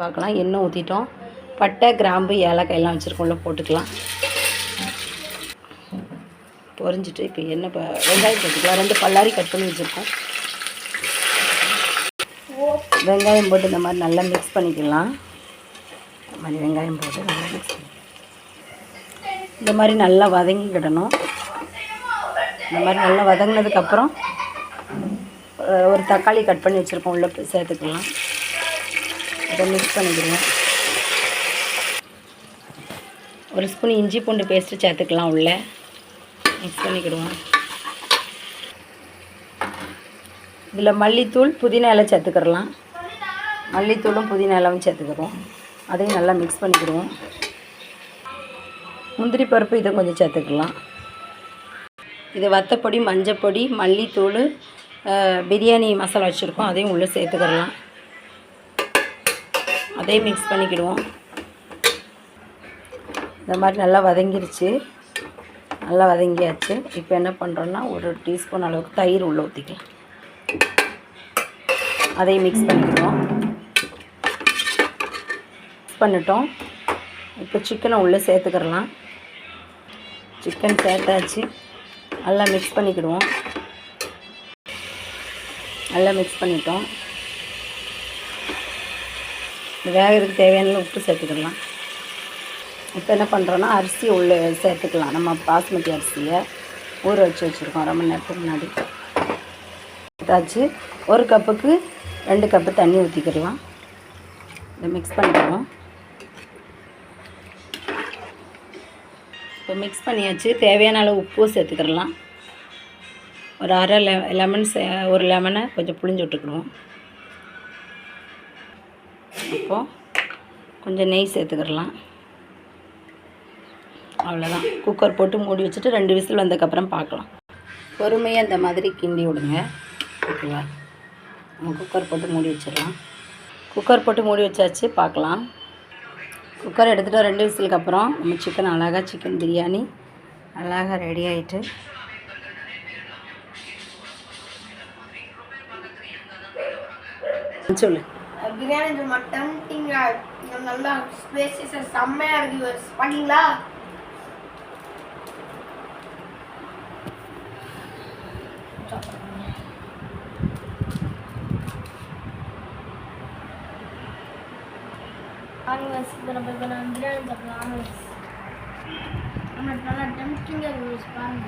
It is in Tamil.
பார்க்கலாம். எண்ணெய் ஊற்றிட்டோம் பட்டை கிராம்பு ஏலக்காயெல்லாம் வச்சுருக்கோம்ல போட்டுக்கலாம். பொறிஞ்சிட்டு இப்போ எண்ணெய் இப்போ வெங்காயம் போட்டுக்கலாம். ரெண்டு பல்லாரி கட் பண்ணி வச்சுருக்கோம். வெங்காயம் போட்டு இந்த மாதிரி நல்லா மிக்ஸ் பண்ணிக்கலாம். இந்த மாதிரி வெங்காயம் போட்டு நல்லா மிக்ஸ் பண்ணி. இந்த மாதிரி நல்லா வதங்கிக்கிடணும். இந்த மாதிரி நல்லா வதங்கினதுக்கப்புறம் ஒரு தக்காளி கட் பண்ணி வச்சுருக்கோம். உள்ளே சேர்த்துக்கலாம். அதை மிக்ஸ் பண்ணிக்கிடுவோம் ஒரு ஸ்பூன் இஞ்சி பூண்டு பேஸ்ட்டு சேர்த்துக்கலாம் உள்ளே. மிக்ஸ் பண்ணிக்கிடுவோம். இதில் மல்லித்தூள் புதினா இலை சேர்த்துக்கிடலாம். மல்லித்தூளும் புதினா இலவும் சேர்த்துக்கிறோம் அதையும் நல்லா மிக்ஸ் பண்ணிக்கிடுவோம். முந்திரி பருப்பு இதை கொஞ்சம் சேர்த்துக்கலாம். இது வத்தப்பொடி மஞ்சப்பொடி மல்லித்தூள் பிரியாணி மசாலா வச்சுருக்கோம். அதையும் உள்ளே சேர்த்துக்கிறலாம் அதையும் மிக்ஸ் பண்ணிக்கிடுவோம். இந்த மாதிரி நல்லா வதங்கிருச்சு. நல்லா வதங்கியாச்சு. இப்போ என்ன பண்ணுறோன்னா ஒரு டீஸ்பூன் அளவுக்கு தயிர் உள்ளே ஊற்றிக்கலாம் அதையும் மிக்ஸ் பண்ணிக்கிடுவோம். மிக்ஸ் பண்ணிட்டோம். இப்போ சிக்கனை உள்ளே சேர்த்துக்கிடலாம் சிக்கன் சேர்த்தாச்சு. நல்லா மிக்ஸ் பண்ணிக்கிடுவோம். நல்லா மிக்ஸ் பண்ணிட்டோம். வேகிறதுக்கு தேவையான உப்பு சேர்த்துக்கிடலாம் இப்போ என்ன பண்ணுறோன்னா அரிசி உள்ளே சேர்த்துக்கலாம். நம்ம பாஸ்மதி அரிசியை ஊற வச்சு வச்சுருக்கோம். ரொம்ப நேரத்துக்கு முன்னாடி. சேர்த்தாச்சு ஒரு கப்புக்கு ரெண்டு கப்பு தண்ணி ஊற்றிக்கிடலாம் இதை மிக்ஸ் பண்ணிக்கிறோம் இப்போ மிக்ஸ் பண்ணியாச்சு. தேவையான அளவு உப்பு சேர்த்துக்கிடலாம் ஒரு அரை லெ லெமன் சே ஒரு லெமனை கொஞ்சம் புளிஞ்சு விட்டுக்கிடுவோம். அப்போது கொஞ்சம் நெய் சேர்த்துக்கிடலாம். அவ்வளோதான் குக்கர் போட்டு மூடி வச்சுட்டு ரெண்டு விசில் வந்ததுக்கப்புறம் பார்க்கலாம். பொறுமையாக இந்த மாதிரி கிண்டி விடுங்க. ஓகேவா? நம்ம குக்கர் போட்டு மூடி வச்சிடலாம். குக்கர் போட்டு மூடி வச்சாச்சு பார்க்கலாம். குக்கர் எடுத்துகிட்டு ரெண்டு விசிலுக்கு அப்புறம் நம்ம சிக்கன் அழகாக சிக்கன் பிரியாணி அழகாக ரெடி ஆகிட்டு சொல்லு. பிரியாணி மட்டும் டீங்க நல்லா ஸ்பேசஸ் செம்மையா இருக்கு பண்ணீங்களா? ஆனிவர்ஸ் இப்போ நம்ம இப்போ நான் பிரியாணி சாப்பிடலாம். ஆனிவர்ஸ் நல்லா டெம்டிங்காக இருக்கு பாருங்க.